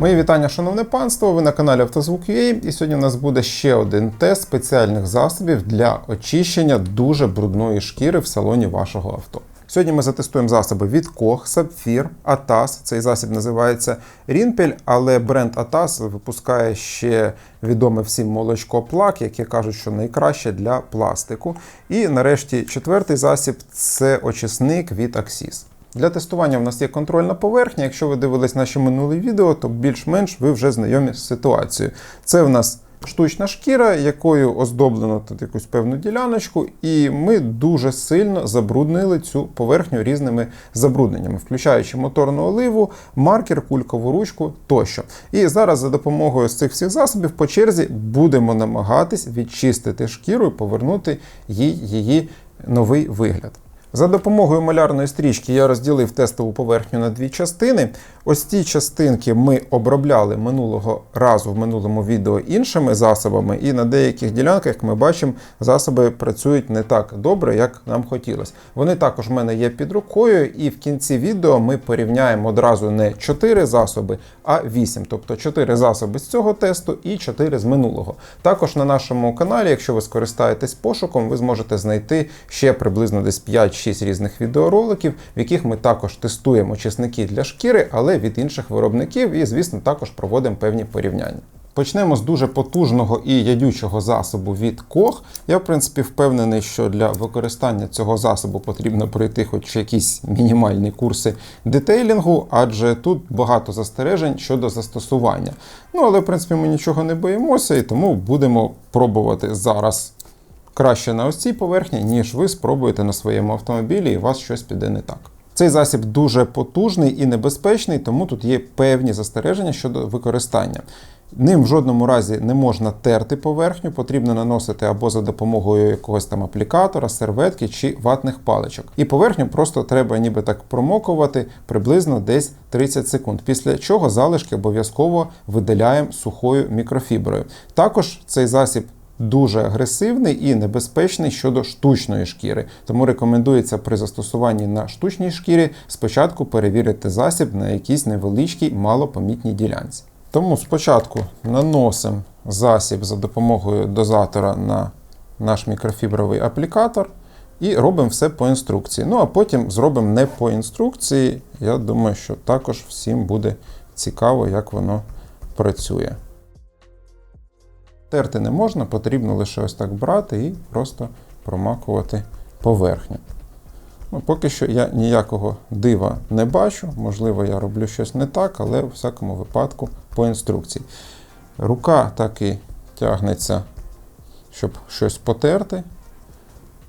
Мої вітання, шановне панство. Ви на каналі Автозвук.ua і сьогодні у нас буде ще один тест спеціальних засобів для очищення дуже брудної шкіри в салоні вашого авто. Сьогодні ми затестуємо засоби від Koch, Sapphire, Atas. Цей засіб називається Рінпель, але бренд Atas випускає ще відоме всім молочко плак, яке кажуть, що найкраще для пластику. І нарешті четвертий засіб це очисник від Axis. Для тестування в нас є контрольна поверхня. Якщо ви дивились наші минулі відео, то більш-менш ви вже знайомі з ситуацією. Це в нас штучна шкіра, якою оздоблено тут якусь певну діляночку, і ми дуже сильно забруднили цю поверхню різними забрудненнями, включаючи моторну оливу, маркер, кулькову ручку тощо. І зараз за допомогою з цих всіх засобів по черзі будемо намагатись відчистити шкіру і повернути їй її новий вигляд. За допомогою малярної стрічки я розділив тестову поверхню на дві частини. Ось ці частинки ми обробляли минулого разу в минулому відео іншими засобами, і на деяких ділянках, як ми бачимо, засоби працюють не так добре, як нам хотілося. Вони також в мене є під рукою, і в кінці відео ми порівняємо одразу не 4 засоби, а 8. Тобто 4 засоби з цього тесту і 4 з минулого. Також на нашому каналі, якщо ви скористаєтесь пошуком, ви зможете знайти ще приблизно десь 5-6 різних відеороликів, в яких ми також тестуємо очисники для шкіри, але від інших виробників, і, звісно, також проводимо певні порівняння. Почнемо з дуже потужного і ядючого засобу від Koch. Я, в принципі, впевнений, що для використання цього засобу потрібно пройти хоч якісь мінімальні курси детейлінгу, адже тут багато застережень щодо застосування. Ну, але, в принципі, ми нічого не боїмося, і тому будемо пробувати зараз краще на ось цій поверхні, ніж ви спробуєте на своєму автомобілі, і у вас щось піде не так. Цей засіб дуже потужний і небезпечний, тому тут є певні застереження щодо використання. Ним в жодному разі не можна терти поверхню, потрібно наносити або за допомогою якогось там аплікатора, серветки чи ватних паличок. І поверхню просто треба ніби так промокувати приблизно десь 30 секунд. Після чого залишки обов'язково видаляємо сухою мікрофіброю. Також цей засіб дуже агресивний і небезпечний щодо штучної шкіри. Тому рекомендується при застосуванні на штучній шкірі спочатку перевірити засіб на якійсь невеличкій малопомітній ділянці. Тому спочатку наносимо засіб за допомогою дозатора на наш мікрофібровий аплікатор і робимо все по інструкції. Ну а потім зробимо не по інструкції. Я думаю, що також всім буде цікаво, як воно працює. Терти не можна, потрібно лише ось так брати і просто промакувати поверхню. Ну, Поки що я ніякого дива не бачу, можливо, я роблю щось не так, але в всякому випадку по інструкції. Рука так і тягнеться, щоб щось потерти.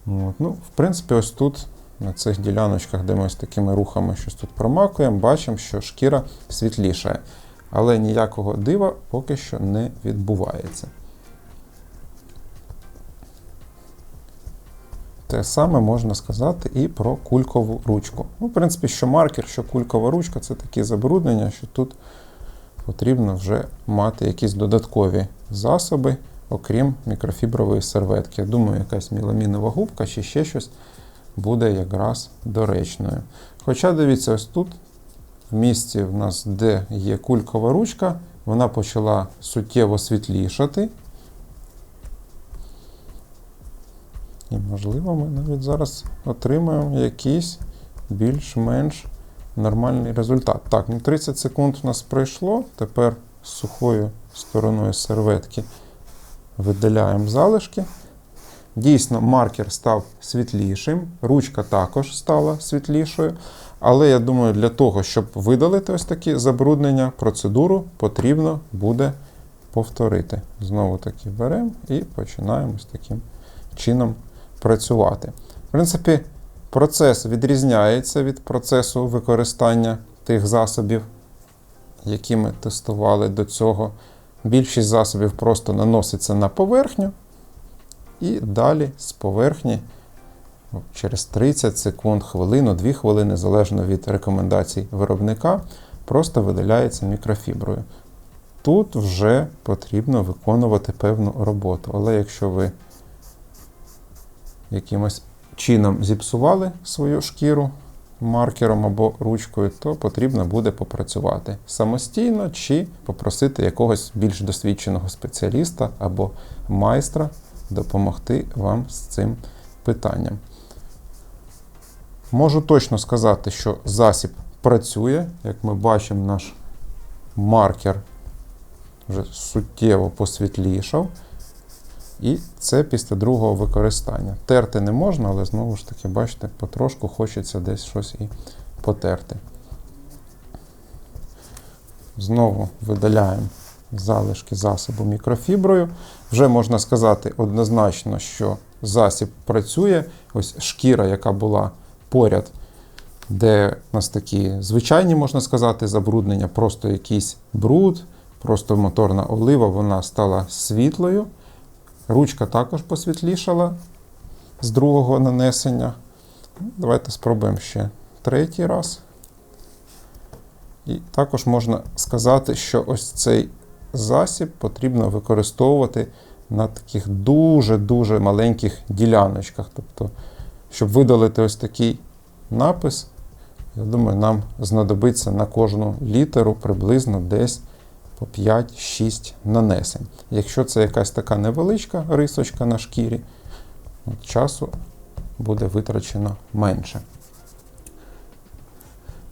От. Ну, В принципі, ось тут, на цих діляночках, де ми ось такими рухами щось тут промакуємо, бачимо, що шкіра світлішає. Але ніякого дива поки що не відбувається. Те саме можна сказати і про кулькову ручку. Ну, В принципі, що маркер, що кулькова ручка це такі забруднення, що тут потрібно вже мати якісь додаткові засоби, окрім мікрофібрової серветки. Я думаю, якась міламінова губка чи ще щось буде якраз доречною. Хоча, дивіться, ось тут, в місці, в нас, де є кулькова ручка, вона почала суттєво світлішати. І, можливо, ми навіть зараз отримаємо якийсь більш-менш нормальний результат. Так, ну 30 секунд у нас пройшло. Тепер з сухою стороною серветки видаляємо залишки. Дійсно, маркер став світлішим, ручка також стала світлішою. Але я думаю, для того, щоб видалити ось такі забруднення, процедуру потрібно буде повторити. Знову таки беремо і починаємо з таким чином працювати. В принципі, процес відрізняється від процесу використання тих засобів, які ми тестували до цього. Більшість засобів просто наноситься на поверхню, і далі з поверхні через 30 секунд, хвилину, 2 хвилини, залежно від рекомендацій виробника, просто видаляється мікрофіброю. Тут вже потрібно виконувати певну роботу. Але якщо ви якимось чином зіпсували свою шкіру, маркером або ручкою, то потрібно буде попрацювати самостійно чи попросити якогось більш досвідченого спеціаліста або майстра допомогти вам з цим питанням. Можу точно сказати, що засіб працює. Як ми бачимо, наш маркер вже суттєво посвітлішав. І це після другого використання. Терти не можна, але знову ж таки, бачите, потрошку хочеться десь щось і потерти. Знову видаляємо залишки засобу мікрофіброю. Вже можна сказати однозначно, що засіб працює. Ось шкіра, яка була поряд, де у нас такі звичайні, можна сказати, забруднення, просто якийсь бруд, просто моторна олива, вона стала світлою. Ручка також посвітлішала з другого нанесення. Давайте спробуємо ще третій раз. І також можна сказати, що ось цей засіб потрібно використовувати на таких дуже-дуже маленьких діляночках. Тобто, щоб видалити ось такий напис, я думаю, нам знадобиться на кожну літеру приблизно десь по 5-6 нанесень. Якщо це якась така невеличка рисочка на шкірі, часу буде витрачено менше.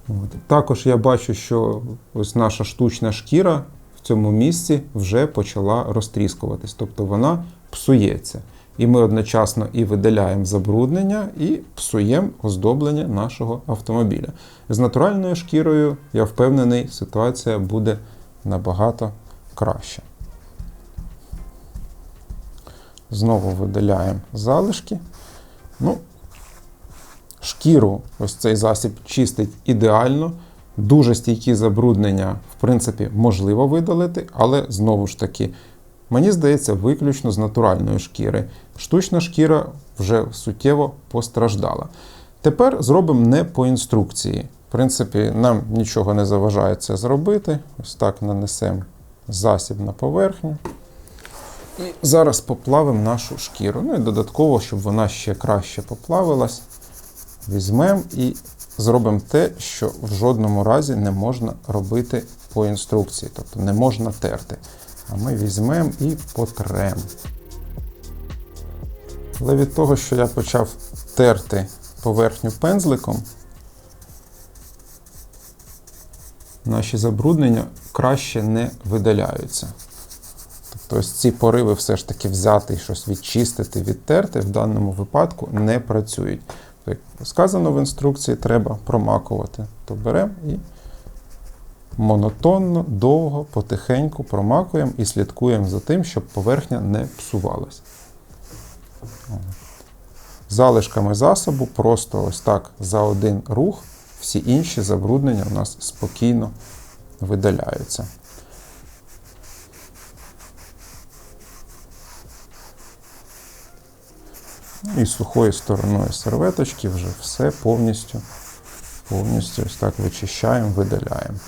От. Також я бачу, що ось наша штучна шкіра в цьому місці вже почала розтріскуватись, тобто вона псується. І ми одночасно і видаляємо забруднення, і псуємо оздоблення нашого автомобіля. З натуральною шкірою, я впевнений, ситуація буде набагато краще. Знову видаляємо залишки. Ну, Шкіру ось цей засіб чистить ідеально. Дуже стійкі забруднення, в принципі, можливо видалити, але знову ж таки, мені здається, виключно з натуральної шкіри. Штучна шкіра вже суттєво постраждала. Тепер зробимо не по інструкції. В принципі, нам нічого не заважає це зробити. Ось так нанесемо засіб на поверхню. І зараз поплавимо нашу шкіру. Ну і додатково, щоб вона ще краще поплавилась, візьмемо і зробимо те, що в жодному разі не можна робити по інструкції, тобто не можна терти. А ми візьмемо і потремо. Але від того, що я почав терти поверхню пензликом, наші забруднення краще не видаляються. Тобто ось ці пориви все ж таки взяти щось відчистити, відтерти в даному випадку не працюють. Як сказано в інструкції, треба промакувати. То беремо і монотонно, довго, потихеньку промакуємо і слідкуємо за тим, щоб поверхня не псувалась. Залишками засобу просто ось так за один рух всі інші забруднення у нас спокійно видаляються. І сухою стороною серветочки вже все повністю повністю ось так вичищаємо, видаляємо.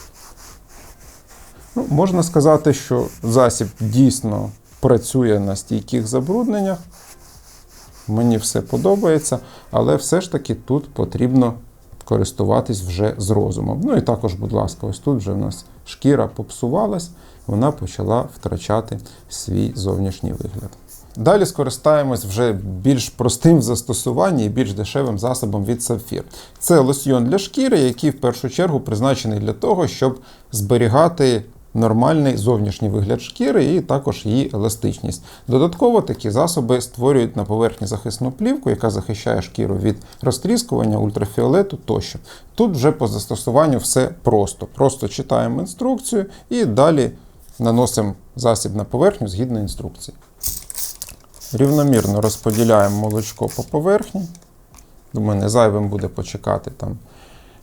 Ну, Можна сказати, що засіб дійсно працює на стійких забрудненнях. Мені все подобається, але все ж таки тут потрібно користуватись вже з розумом. Ну і також, будь ласка, ось тут вже в нас шкіра попсувалась, вона почала втрачати свій зовнішній вигляд. Далі скористаємось вже більш простим в застосуванні і більш дешевим засобом від Сапфір. Це лосьйон для шкіри, який в першу чергу призначений для того, щоб зберігати нормальний зовнішній вигляд шкіри і також її еластичність. Додатково такі засоби створюють на поверхні захисну плівку, яка захищає шкіру від розтріскування, ультрафіолету тощо. Тут вже по застосуванню все просто. Просто читаємо інструкцію і далі наносимо засіб на поверхню згідно інструкції. Рівномірно розподіляємо молочко по поверхні. Думаю, не зайвим буде почекати там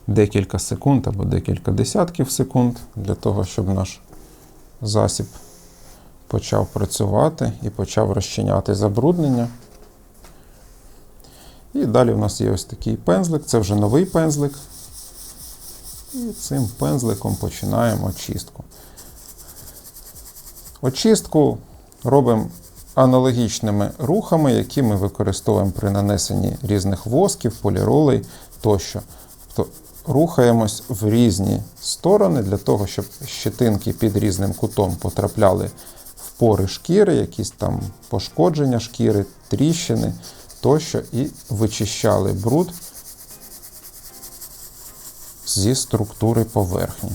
декілька секунд або декілька десятків секунд для того, щоб наш засіб почав працювати і почав розчиняти забруднення. І далі у нас є ось такий пензлик, це вже новий пензлик. І цим пензликом починаємо очистку. Очистку робимо аналогічними рухами, які ми використовуємо при нанесенні різних восків, поліролей тощо. просто рухаємось в різні сторони для того, щоб щетинки під різним кутом потрапляли в пори шкіри, якісь там пошкодження шкіри, тріщини тощо, і вичищали бруд зі структури поверхні.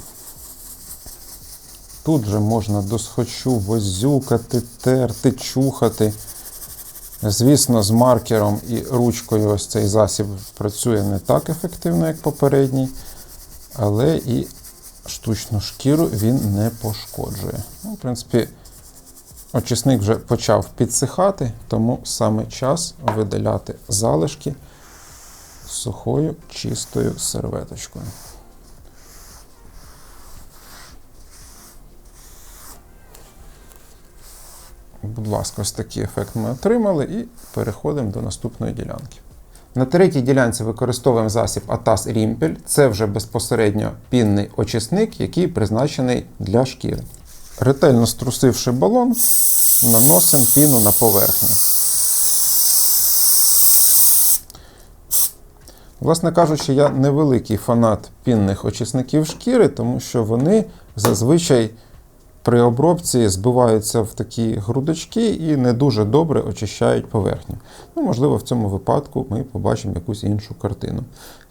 Тут же можна досхочу возюкати, терти, чухати. Звісно, з маркером і ручкою ось цей засіб працює не так ефективно, як попередній, але і штучну шкіру він не пошкоджує. Ну, в принципі, очисник вже почав підсихати, тому саме час видаляти залишки сухою чистою серветочкою. Будь ласка, ось такий ефект ми отримали і переходимо до наступної ділянки. На третій ділянці використовуємо засіб Атас Рімпель. Це вже безпосередньо пінний очисник, який призначений для шкіри. Ретельно струсивши балон, наносимо піну на поверхню. Власне кажучи, я невеликий фанат пінних очисників шкіри, тому що вони зазвичай при обробці збиваються в такі грудочки і не дуже добре очищають поверхню. Ну, можливо, в цьому випадку ми побачимо якусь іншу картину.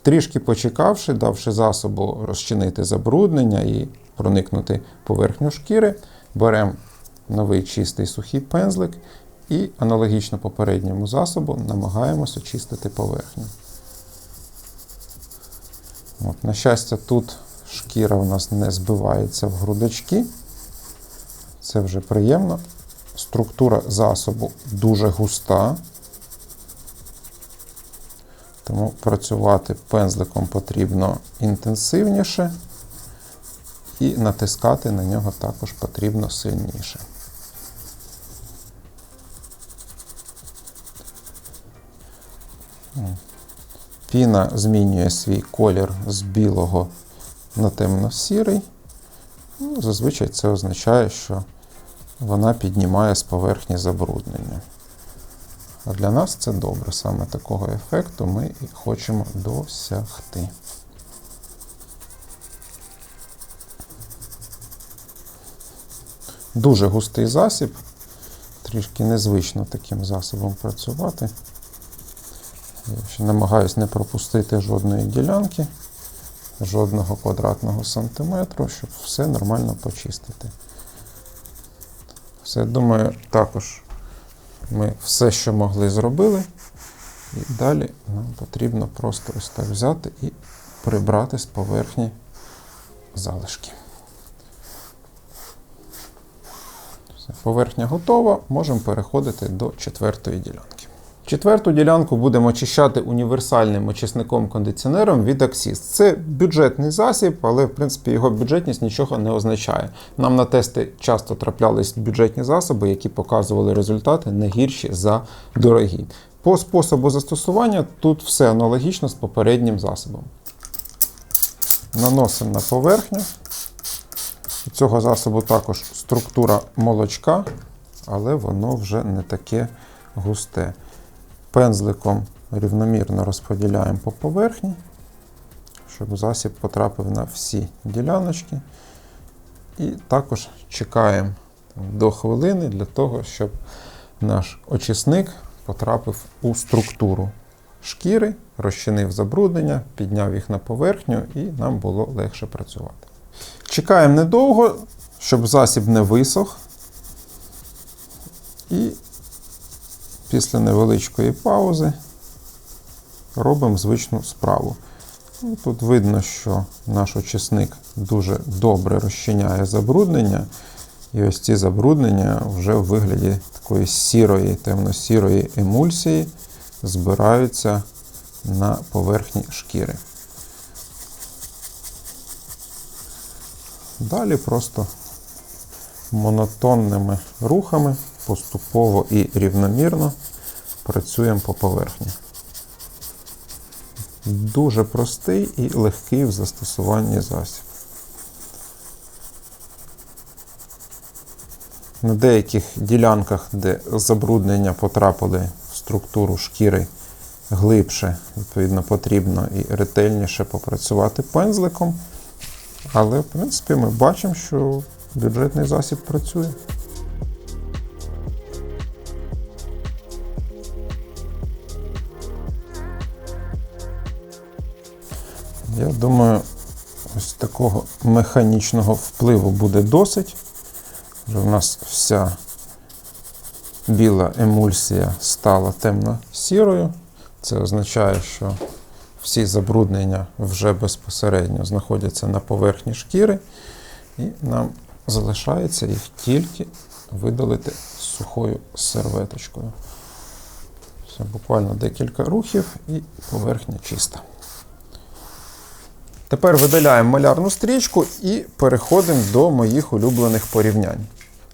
Трішки почекавши, давши засобу розчинити забруднення і проникнути поверхню шкіри, беремо новий чистий сухий пензлик і аналогічно попередньому засобу намагаємося очистити поверхню. От, На щастя, тут шкіра у нас не збивається в грудочки. Це вже приємно. Структура засобу дуже густа, тому працювати пензликом потрібно інтенсивніше і натискати на нього також потрібно сильніше. Піна змінює свій колір з білого на темно-сірий. Ну, Зазвичай це означає, що вона піднімає з поверхні забруднення. А для нас це добре. Саме такого ефекту ми і хочемо досягти. Дуже густий засіб, трішки незвично таким засобом працювати. Я ще намагаюсь не пропустити жодної ділянки жодного квадратного сантиметру, щоб все нормально почистити. Все, думаю, також ми все, що могли, зробили. І далі нам потрібно просто ось так взяти і прибрати з поверхні залишки. Поверхня готова, можемо переходити до четвертої ділянки. Четверту ділянку будемо очищати універсальним очисником кондиціонером від Axis. Це бюджетний засіб, але в принципі його бюджетність нічого не означає. Нам на тести часто траплялись бюджетні засоби, які показували результати не гірші за дорогі. По способу застосування тут все аналогічно з попереднім засобом. Наносимо на поверхню. У цього засобу також структура молочка, але воно вже не таке густе. Пензликом рівномірно розподіляємо по поверхні, щоб засіб потрапив на всі діляночки. І також чекаємо до хвилини для того, щоб наш очисник потрапив у структуру шкіри, розчинив забруднення, підняв їх на поверхню і нам було легше працювати. Чекаємо недовго, щоб засіб не висох. І після невеличкої паузи робимо звичну справу. Ну, Тут видно, що наш очисник дуже добре розчиняє забруднення. І ось ці забруднення вже в вигляді такої сірої, темно-сірої емульсії збираються на поверхні шкіри. Далі просто монотонними рухами поступово і рівномірно працюємо по поверхні. Дуже простий і легкий в застосуванні засіб. На деяких ділянках, де забруднення потрапили в структуру шкіри глибше, відповідно, потрібно і ретельніше попрацювати пензликом. Але, в принципі, ми бачимо, що бюджетний засіб працює. Я думаю, ось такого механічного впливу буде досить. Вже в нас вся біла емульсія стала темно-сірою. Це означає, що всі забруднення вже безпосередньо знаходяться на поверхні шкіри, і нам залишається їх тільки видалити сухою серветочкою. Все, буквально декілька рухів і поверхня чиста. Тепер видаляємо малярну стрічку і переходимо до моїх улюблених порівнянь.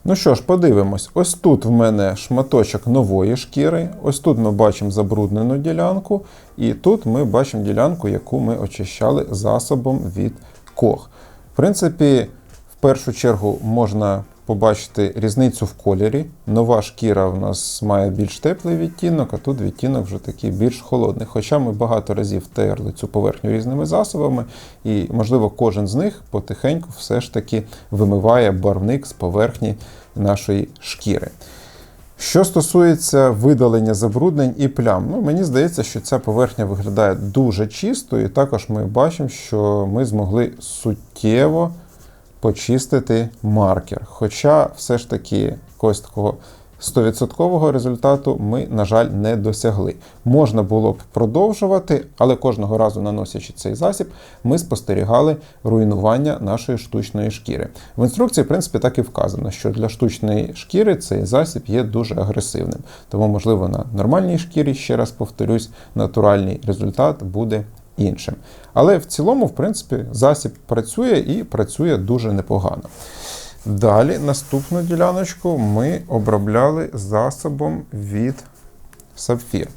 Ну що ж, подивимось. Ось тут в мене шматочок нової шкіри. Ось тут ми бачимо забруднену ділянку, і тут ми бачимо ділянку, яку ми очищали засобом від кох. В принципі, в першу чергу можна побачити різницю в кольорі. Нова шкіра в нас має більш теплий відтінок, а тут відтінок вже такий більш холодний. Хоча ми багато разів терли цю поверхню різними засобами, і, можливо, кожен з них потихеньку все ж таки вимиває барвник з поверхні нашої шкіри. Що стосується видалення забруднень і плям, ну мені здається, що ця поверхня виглядає дуже чисто, і також ми бачимо, що ми змогли суттєво почистити маркер. Хоча все ж таки якогось такого 100% результату ми, на жаль, не досягли. Можна було б продовжувати, але кожного разу наносячи цей засіб, ми спостерігали руйнування нашої штучної шкіри. В інструкції, в принципі, так і вказано, що для штучної шкіри цей засіб є дуже агресивним. Тому, можливо, на нормальній шкірі, ще раз повторюсь, натуральний результат буде іншим. Але в цілому, в принципі, засіб працює і працює дуже непогано. Далі наступну діляночку ми обробляли засобом від сапфір.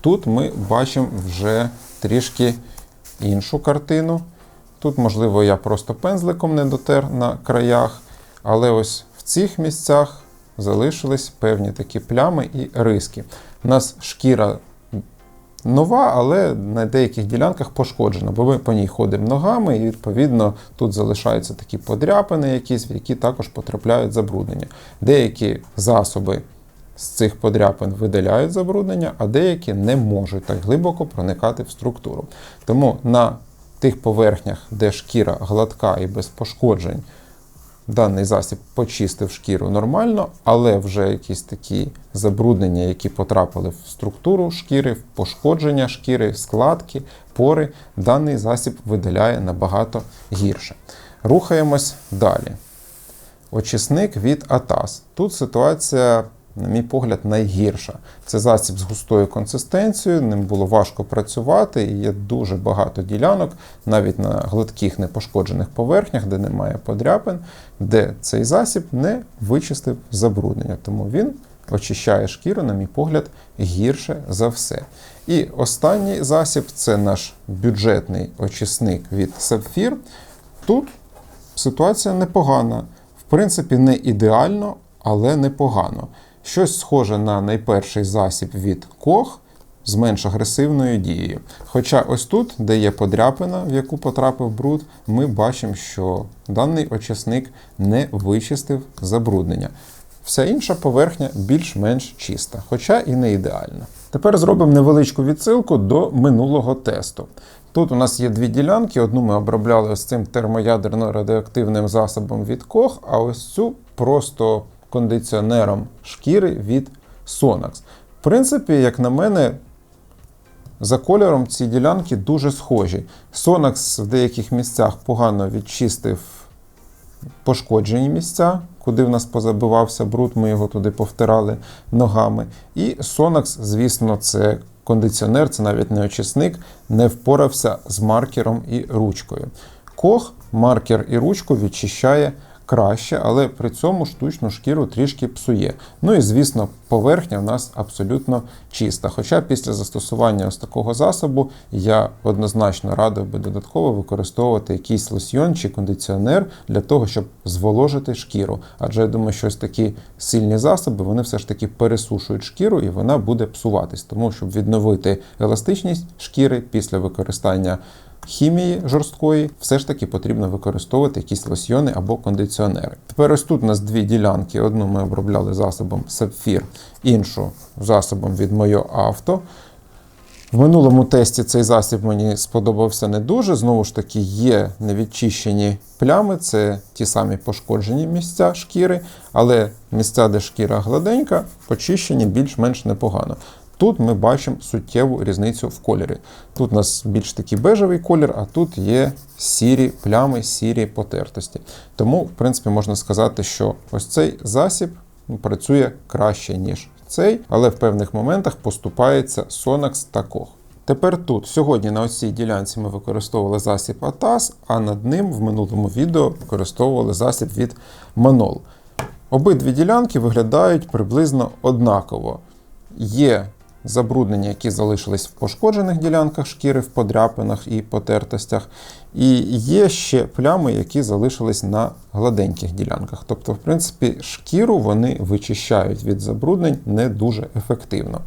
Тут ми бачимо вже трішки іншу картину. Тут, можливо, я просто пензликом не дотер на краях, але ось в цих місцях залишились певні такі плями і риски. У нас шкіра нова, але на деяких ділянках пошкоджена, бо ми по ній ходимо ногами, і відповідно тут залишаються такі подряпини, якісь, в які також потрапляють забруднення. Деякі засоби з цих подряпин видаляють забруднення, а деякі не можуть так глибоко проникати в структуру. Тому на тих поверхнях, де шкіра гладка і без пошкоджень, Даний засіб почистив шкіру нормально, але вже якісь такі забруднення, які потрапили в структуру шкіри, в пошкодження шкіри, складки, пори, даний засіб видаляє набагато гірше. Рухаємось далі. Очисник від Атас. Тут ситуація, на мій погляд, найгірша. Це засіб з густою консистенцією, ним було важко працювати, і є дуже багато ділянок, навіть на гладких непошкоджених поверхнях, де немає подряпин, де цей засіб не вичистив забруднення. Тому він очищає шкіру, на мій погляд, гірше за все. І останній засіб це наш бюджетний очисник від Sapphire. Тут ситуація непогана. В принципі, не ідеально, але непогано. Щось схоже на найперший засіб від Кох з менш агресивною дією. Хоча ось тут, де є подряпина, в яку потрапив бруд, ми бачимо, що даний очисник не вичистив забруднення. Вся інша поверхня більш-менш чиста, хоча і не ідеальна. Тепер зробимо невеличку відсилку до минулого тесту. Тут у нас є дві ділянки. Одну ми обробляли ось цим термоядерно-радіоактивним засобом від Кох, а ось цю просто кондиціонером шкіри від Sonax. В принципі, як на мене, за кольором ці ділянки дуже схожі. Sonax в деяких місцях погано відчистив пошкоджені місця, куди в нас позабивався бруд, ми його туди повтирали ногами. І Sonax, звісно, це кондиціонер, це навіть не очисник, не впорався з маркером і ручкою. Кох маркер і ручку відчищає краще, але при цьому штучну шкіру трішки псує. Ну і звісно, поверхня в нас абсолютно чиста. Хоча після застосування ось такого засобу я однозначно радив би додатково використовувати якийсь лосьйон чи кондиціонер для того, щоб зволожити шкіру. Адже я думаю, що ось такі сильні засоби вони все ж таки пересушують шкіру і вона буде псуватись. Тому щоб відновити еластичність шкіри після використання хімії жорсткої, все ж таки потрібно використовувати якісь лосьйони або кондиціонери. Тепер ось тут у нас дві ділянки. Одну ми обробляли засобом Сапфір, іншу засобом від Moyo Auto. В минулому тесті цей засіб мені сподобався не дуже. Знову ж таки, є невідчищені плями, це ті самі пошкоджені місця шкіри, але місця, де шкіра гладенька, почищені більш-менш непогано. Тут ми бачимо суттєву різницю в кольорі. Тут у нас більш такий бежевий колір, а тут є сірі плями, сірі потертості. Тому, в принципі, можна сказати, що ось цей засіб працює краще, ніж цей, але в певних моментах поступається Sonax та. Тепер тут, сьогодні на ось цій ділянці ми використовували засіб ATAS, а над ним в минулому відео використовували засіб від Manol. Обидві ділянки виглядають приблизно однаково. Є забруднення, які залишились в пошкоджених ділянках шкіри, в подряпинах і потертостях. І є ще плями, які залишились на гладеньких ділянках. Тобто, в принципі, шкіру вони вичищають від забруднень не дуже ефективно.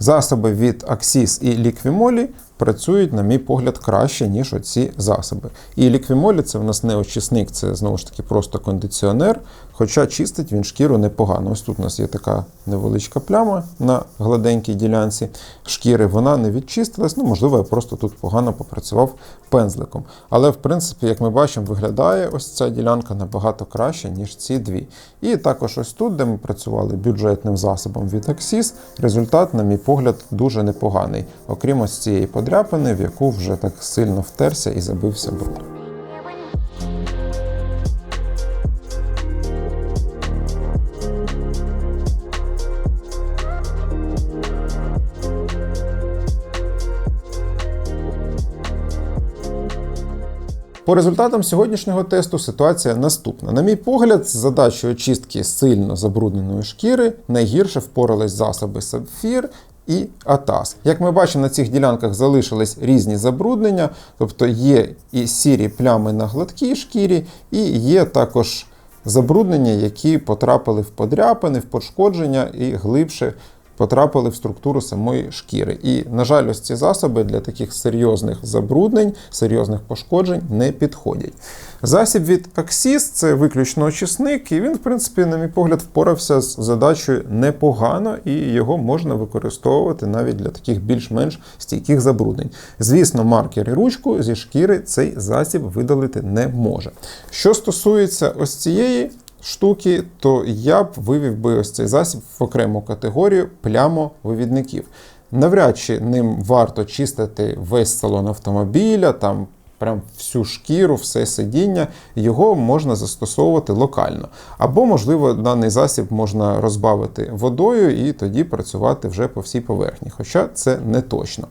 Засоби від Axis і Liquimoli працюють, на мій погляд, краще, ніж оці засоби. І Liquimoli це в нас не очисник, це знову ж таки просто кондиціонер, хоча чистить він шкіру непогано. Ось тут у нас є така невеличка пляма на гладенькій ділянці шкіри. Вона не відчистилась, ну, можливо, я просто тут погано попрацював пензликом. Але, в принципі, як ми бачимо, виглядає ось ця ділянка набагато краще, ніж ці дві. І також ось тут, де ми працювали бюджетним засобом від Axis, результат, на мій погляд, дуже непоганий. Окрім ось цієї подряпини, в яку вже так сильно втерся і забився бруд. По результатам сьогоднішнього тесту ситуація наступна. На мій погляд, з задачею очистки сильно забрудненої шкіри найгірше впорались засоби Сапфір і Атас. Як ми бачимо, на цих ділянках залишились різні забруднення, тобто є і сірі плями на гладкій шкірі, і є також забруднення, які потрапили в подряпини, в пошкодження і глибше потрапили в структуру самої шкіри. І, на жаль, ось ці засоби для таких серйозних забруднень, серйозних пошкоджень не підходять. Засіб від Axis – це виключно очисник, і він, в принципі, на мій погляд, впорався з задачею непогано, і його можна використовувати навіть для таких більш-менш стійких забруднень. Звісно, маркер і ручку зі шкіри цей засіб видалити не може. Що стосується ось цієї штуки, то я б вивів би ось цей засіб в окрему категорію плямовивідників. Навряд чи ним варто чистити весь салон автомобіля, там прям всю шкіру, все сидіння, його можна застосовувати локально. Або, можливо, даний засіб можна розбавити водою і тоді працювати вже по всій поверхні. Хоча це не точно.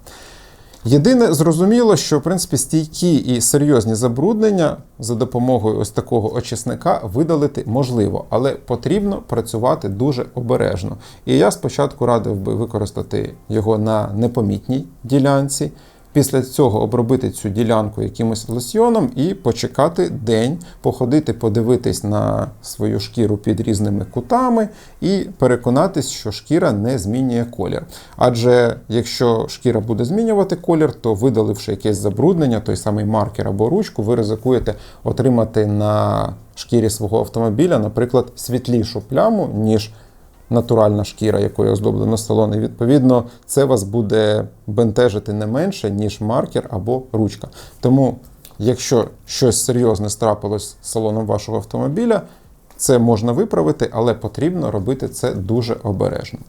Єдине зрозуміло, що в принципі стійкі і серйозні забруднення за допомогою ось такого очисника видалити можливо, але потрібно працювати дуже обережно. І я спочатку радив би використати його на непомітній ділянці. Після цього обробити цю ділянку якимось лосьйоном і почекати день, походити, подивитись на свою шкіру під різними кутами і переконатись, що шкіра не змінює колір. Адже якщо шкіра буде змінювати колір, то видаливши якесь забруднення, той самий маркер або ручку, ви ризикуєте отримати на шкірі свого автомобіля, наприклад, світлішу пляму, ніж натуральна шкіра, якою оздоблено салон, і відповідно це вас буде бентежити не менше, ніж маркер або ручка. Тому, якщо щось серйозне страпилось з салоном вашого автомобіля, це можна виправити, але потрібно робити це дуже обережно.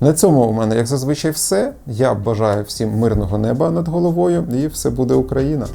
На цьому у мене, як зазвичай, все. Я бажаю всім мирного неба над головою, і все буде Україна.